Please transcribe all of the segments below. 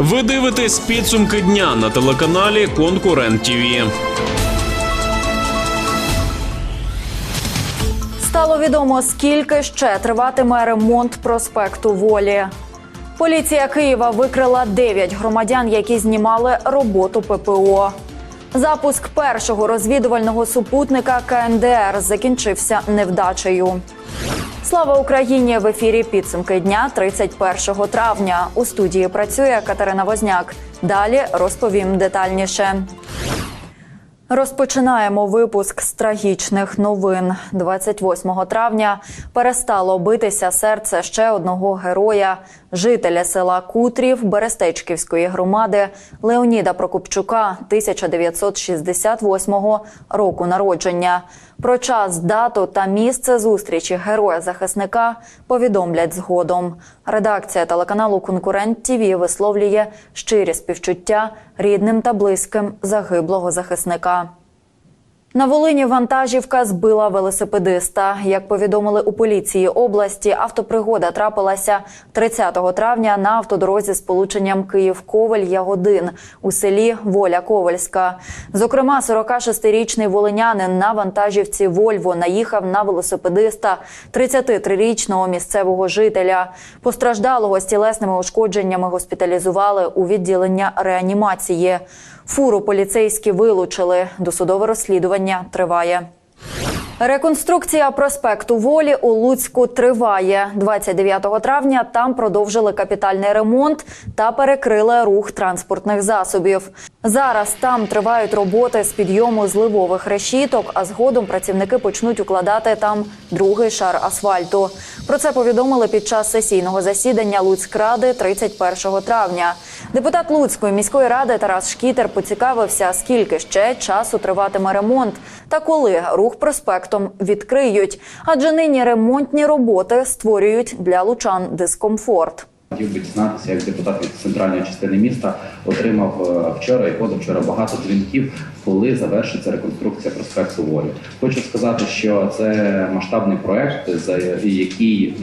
Ви дивитесь підсумки дня на телеканалі Конкурент ТІВІ. Стало відомо, скільки ще триватиме ремонт проспекту Волі. Поліція Києва викрила 9 громадян, які знімали роботу ППО. Запуск першого розвідувального супутника КНДР закінчився невдачею. Слава Україні! В ефірі підсумки дня 31 травня. У студії працює Катерина Возняк. Далі розповім детальніше. Розпочинаємо випуск з трагічних новин. 28 травня перестало битися серце ще одного героя, жителя села Кутрів Берестечківської громади Леоніда Прокопчука 1968 року народження. Про час, дату та місце зустрічі героя захисника повідомлять згодом. Редакція телеканалу Конкурент ТІВІ висловлює щирі співчуття рідним та близьким загиблого захисника. На Волині вантажівка збила велосипедиста. Як повідомили у поліції області, автопригода трапилася 30 травня на автодорозі з полученням Київ-Ковель-Ягодин у селі Воля Ковальська. Зокрема, 46-річний волинянин на вантажівці Вольво наїхав на велосипедиста 33-річного місцевого жителя. Постраждалого з тілесними ушкодженнями госпіталізували у відділення реанімації. Фуру поліцейські вилучили. Досудове розслідування триває. Реконструкція проспекту Волі у Луцьку триває 29 травня. Там продовжили капітальний ремонт та перекрили рух транспортних засобів. Зараз там тривають роботи з підйому зливових решіток, а згодом працівники почнуть укладати там другий шар асфальту. Про це повідомили під час сесійного засідання Луцькради 31 травня. Депутат Луцької міської ради Тарас Шкітер поцікавився, скільки ще часу триватиме ремонт та коли рух проспектом відкриють. Адже нині ремонтні роботи створюють для лучан дискомфорт. Хотів би дізнатися, як депутат від центральної частини міста отримав е, вчора і позавчора багато дзвінків, коли завершиться реконструкція проспекту Волі. Хочу сказати, що це масштабний проект, за який,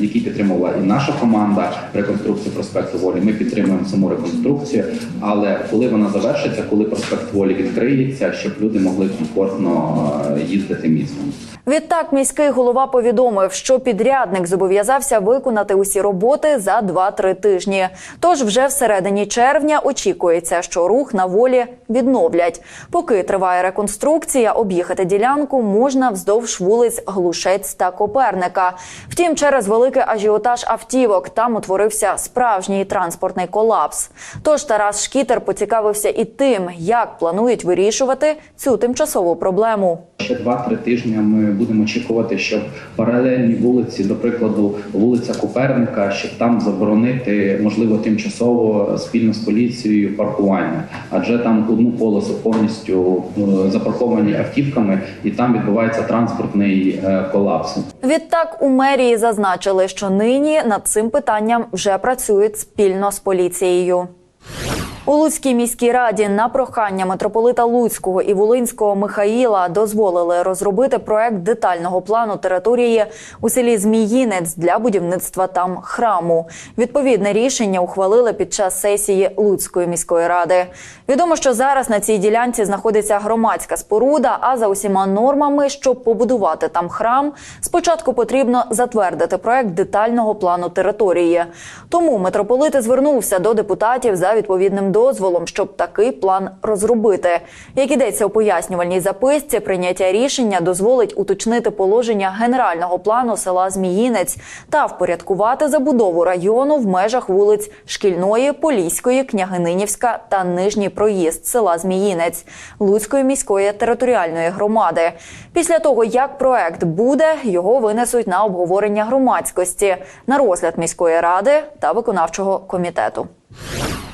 який підтримувала і наша команда реконструкції проспекту Волі. Ми підтримуємо саму реконструкцію, але коли вона завершиться, коли проспект Волі відкриється, щоб люди могли комфортно е, їздити містом. Відтак міський голова повідомив, що підрядник зобов'язався виконати усі роботи за 2-3 тижні. Тож вже всередині червня очікується, що рух на волі відновлять. Поки триває реконструкція, об'їхати ділянку можна вздовж вулиць Глушець та Коперника. Втім, через великий ажіотаж автівок там утворився справжній транспортний колапс. Тож Тарас Шкітер поцікавився і тим, як планують вирішувати цю тимчасову проблему. Ще 2-3 тижні ми будемо очікувати, щоб паралельні вулиці, до прикладу, вулиця Коперника, щоб там заборонити можливо тимчасово спільно з поліцією паркування, адже там одну полосу повністю е, запарковані автівками, і там відбувається транспортний е, колапс. Відтак у мерії зазначили, що нині над цим питанням вже працюють спільно з поліцією. У Луцькій міській раді на прохання митрополита Луцького і Волинського Михаїла дозволили розробити проект детального плану території у селі Зміїнець для будівництва там храму. Відповідне рішення ухвалили під час сесії Луцької міської ради. Відомо, що зараз на цій ділянці знаходиться громадська споруда. А за усіма нормами, щоб побудувати там храм, спочатку потрібно затвердити проект детального плану території. Тому митрополит звернувся до депутатів за відповідним дозволом, щоб такий план розробити. Як ідеться у пояснювальній записці, прийняття рішення дозволить уточнити положення генерального плану села Зміїнець та впорядкувати забудову району в межах вулиць Шкільної, Поліської, Княгининівська та Нижній проїзд села Зміїнець Луцької міської територіальної громади. Після того, як проект буде, його винесуть на обговорення громадськості на розгляд міської ради та виконавчого комітету.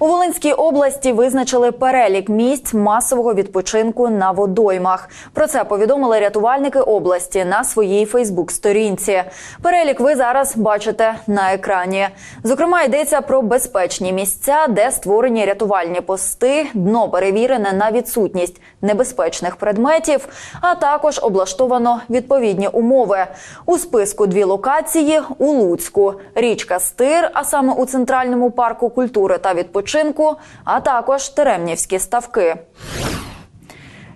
У Волинській області визначили перелік місць масового відпочинку на водоймах. Про це повідомили рятувальники області на своїй Фейсбук-сторінці. Перелік ви зараз бачите на екрані. Зокрема, йдеться про безпечні місця, де створені рятувальні пости, дно перевірене на відсутність небезпечних предметів, а також облаштовано відповідні умови. У списку дві локації у Луцьку: річка Стир, а саме у центральному парку культури та відпочинку відпочинку, а також Теремнівські ставки.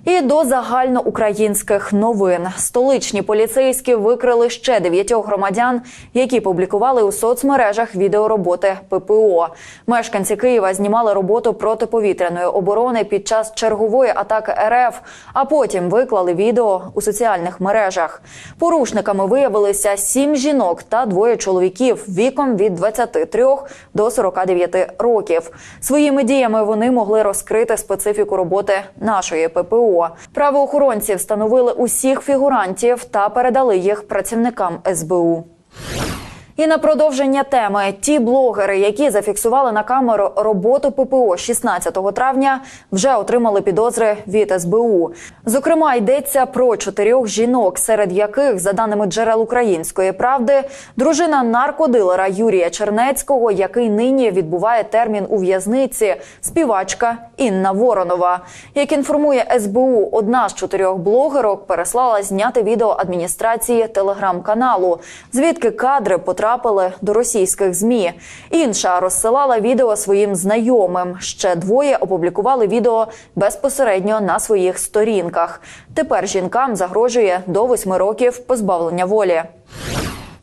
І до загальноукраїнських новин столичні поліцейські викрили ще дев'ятьох громадян, які публікували у соцмережах відеороботи ППО. Мешканці Києва знімали роботу протиповітряної оборони під час чергової атаки РФ, а потім виклали відео у соціальних мережах. Порушниками виявилися сім жінок та двоє чоловіків віком від 23 до 49 років. Своїми діями вони могли розкрити специфіку роботи нашої ППО. Правоохоронці встановили усіх фігурантів та передали їх працівникам СБУ. І на продовження теми ті блогери, які зафіксували на камеру роботу ППО 16 травня, вже отримали підозри від СБУ. Зокрема, йдеться про чотирьох жінок, серед яких, за даними джерел української правди, дружина наркодилера Юрія Чернецького, який нині відбуває термін у в'язниці, співачка Інна Воронова. Як інформує СБУ, одна з чотирьох блогерок переслала зняти відео адміністрації телеграм-каналу, звідки кадри потрапили до російських змі. Інша розсилала відео своїм знайомим. Ще двоє опублікували відео безпосередньо на своїх сторінках. Тепер жінкам загрожує до восьми років позбавлення волі.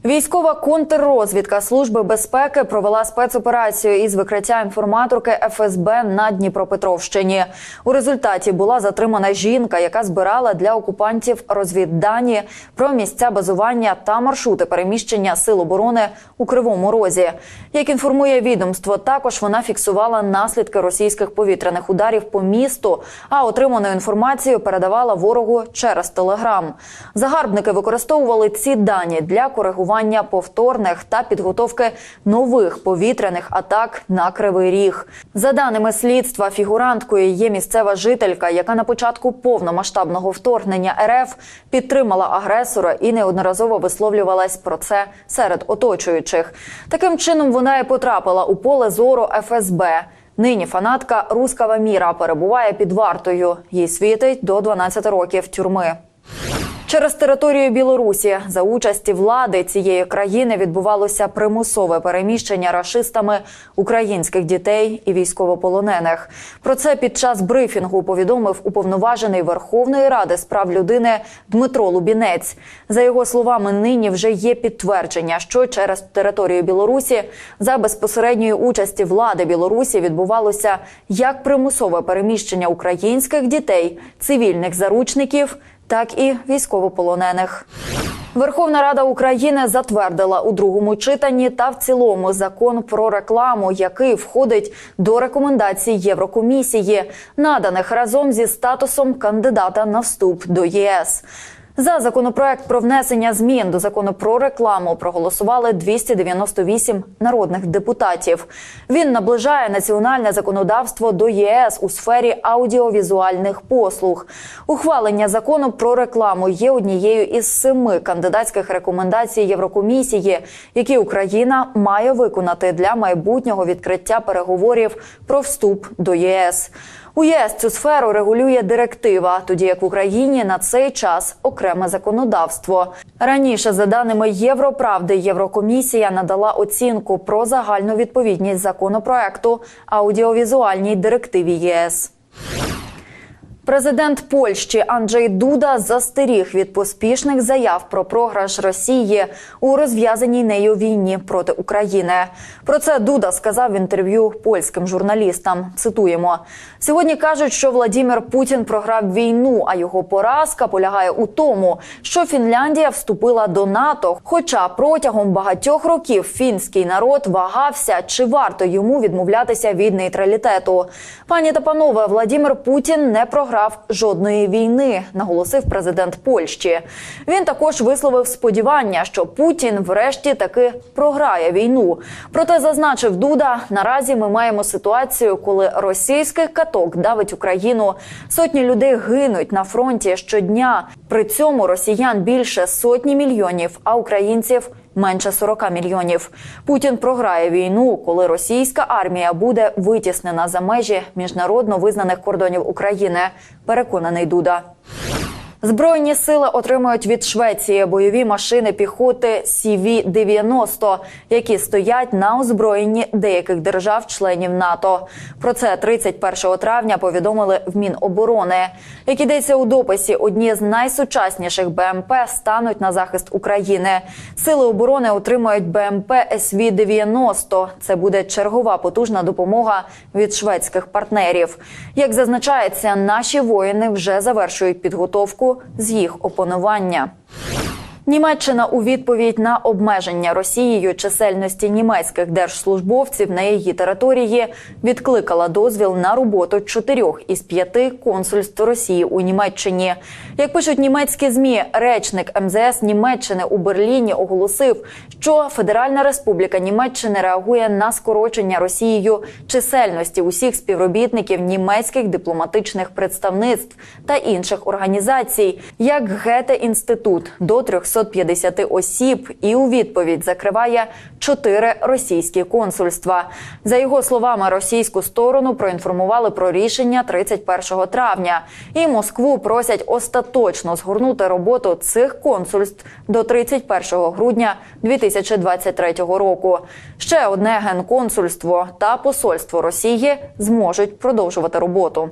Військова контррозвідка Служби безпеки провела спецоперацію із викриття інформаторки ФСБ на Дніпропетровщині. У результаті була затримана жінка, яка збирала для окупантів розвіддані про місця базування та маршрути переміщення сил оборони у Кривому Розі. Як інформує відомство, також вона фіксувала наслідки російських повітряних ударів по місту, а отриману інформацію передавала ворогу через телеграм. Загарбники використовували ці дані для коригування повторних та підготовки нових повітряних атак на кривий ріг. За даними слідства, фігуранткою є місцева жителька, яка на початку повномасштабного вторгнення РФ підтримала агресора і неодноразово висловлювалась про це серед оточуючих. Таким чином вона і потрапила у поле зору ФСБ. Нині фанатка рускава міра перебуває під вартою. Їй світить до 12 років тюрми. Через територію Білорусі за участі влади цієї країни відбувалося примусове переміщення рашистами українських дітей і військовополонених. Про це під час брифінгу повідомив уповноважений Верховної Ради з прав людини Дмитро Лубінець. За його словами, нині вже є підтвердження, що через територію Білорусі за безпосередньої участі влади Білорусі відбувалося як примусове переміщення українських дітей, цивільних заручників так і військовополонених. Верховна Рада України затвердила у другому читанні та в цілому закон про рекламу, який входить до рекомендацій Єврокомісії, наданих разом зі статусом кандидата на вступ до ЄС. За законопроект про внесення змін до закону про рекламу проголосували 298 народних депутатів. Він наближає національне законодавство до ЄС у сфері аудіовізуальних послуг. Ухвалення закону про рекламу є однією із семи кандидатських рекомендацій Єврокомісії, які Україна має виконати для майбутнього відкриття переговорів про вступ до ЄС. У ЄС цю сферу регулює директива, тоді як в Україні на цей час окреме законодавство. Раніше, за даними Європравди, Єврокомісія надала оцінку про загальну відповідність законопроекту аудіовізуальній директиві ЄС. Президент Польщі Анджей Дуда застеріг від поспішних заяв про програш Росії у розв'язаній нею війні проти України. Про це Дуда сказав в інтерв'ю польським журналістам. Цитуємо: сьогодні кажуть, що Владімір Путін програв війну, а його поразка полягає у тому, що Фінляндія вступила до НАТО. Хоча протягом багатьох років фінський народ вагався, чи варто йому відмовлятися від нейтралітету. Пані та панове, Владімір Путін не програв жодної війни, наголосив президент Польщі. Він також висловив сподівання, що Путін, врешті, таки програє війну. Проте зазначив Дуда, наразі ми маємо ситуацію, коли російський каток давить Україну. Сотні людей гинуть на фронті щодня. При цьому росіян більше сотні мільйонів, а українців. Менше 40 мільйонів. Путін програє війну, коли російська армія буде витіснена за межі міжнародно визнаних кордонів України. Переконаний Дуда. Збройні сили отримують від Швеції бойові машини піхоти CV-90, які стоять на озброєнні деяких держав-членів НАТО. Про це 31 травня повідомили в Міноборони. Як ідеться у дописі, одні з найсучасніших БМП стануть на захист України. Сили оборони отримають БМП СВ-90. Це буде чергова потужна допомога від шведських партнерів. Як зазначається, наші воїни вже завершують підготовку з їх опанування. Німеччина у відповідь на обмеження Росією чисельності німецьких держслужбовців на її території відкликала дозвіл на роботу чотирьох із п'яти консульств Росії у Німеччині. Як пишуть німецькі змі, речник МЗС Німеччини у Берліні оголосив, що Федеральна Республіка Німеччини реагує на скорочення Росією чисельності усіх співробітників німецьких дипломатичних представництв та інших організацій, як Гете інститут до 350 осіб, і у відповідь закриває чотири російські консульства. За його словами, російську сторону проінформували про рішення 31 травня, і Москву просять остаточно згорнути роботу цих консульств до 31 грудня 2023 року. Ще одне генконсульство та посольство Росії зможуть продовжувати роботу.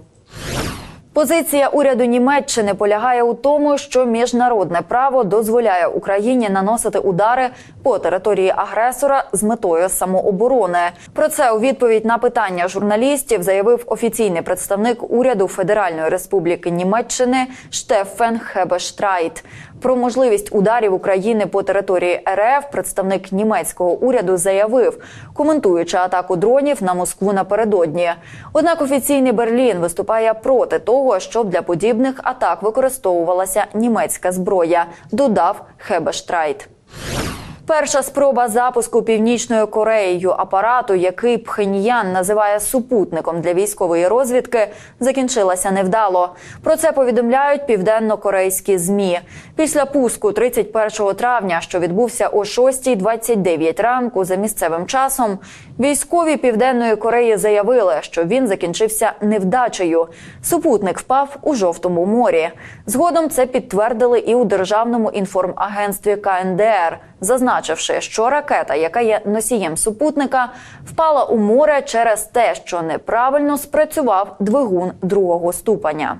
Позиція уряду Німеччини полягає у тому, що міжнародне право дозволяє Україні наносити удари по території агресора з метою самооборони. Про це у відповідь на питання журналістів заявив офіційний представник уряду Федеральної Республіки Німеччини Штефен Хебештрайт. Про можливість ударів України по території РФ представник німецького уряду заявив, коментуючи атаку дронів на Москву напередодні. Однак офіційний Берлін виступає проти того, щоб для подібних атак використовувалася німецька зброя. Додав Хебештрайт. Перша спроба запуску північною Кореєю апарату, який Пхеньян називає супутником для військової розвідки, закінчилася невдало. Про це повідомляють південно-корейські змі. Після пуску 31 травня, що відбувся о 6.29 ранку за місцевим часом, військові південної Кореї заявили, що він закінчився невдачею. Супутник впав у жовтому морі. Згодом це підтвердили і у державному інформагентстві КНДР зазначивши, що ракета, яка є носієм супутника, впала у море через те, що неправильно спрацював двигун другого ступеня.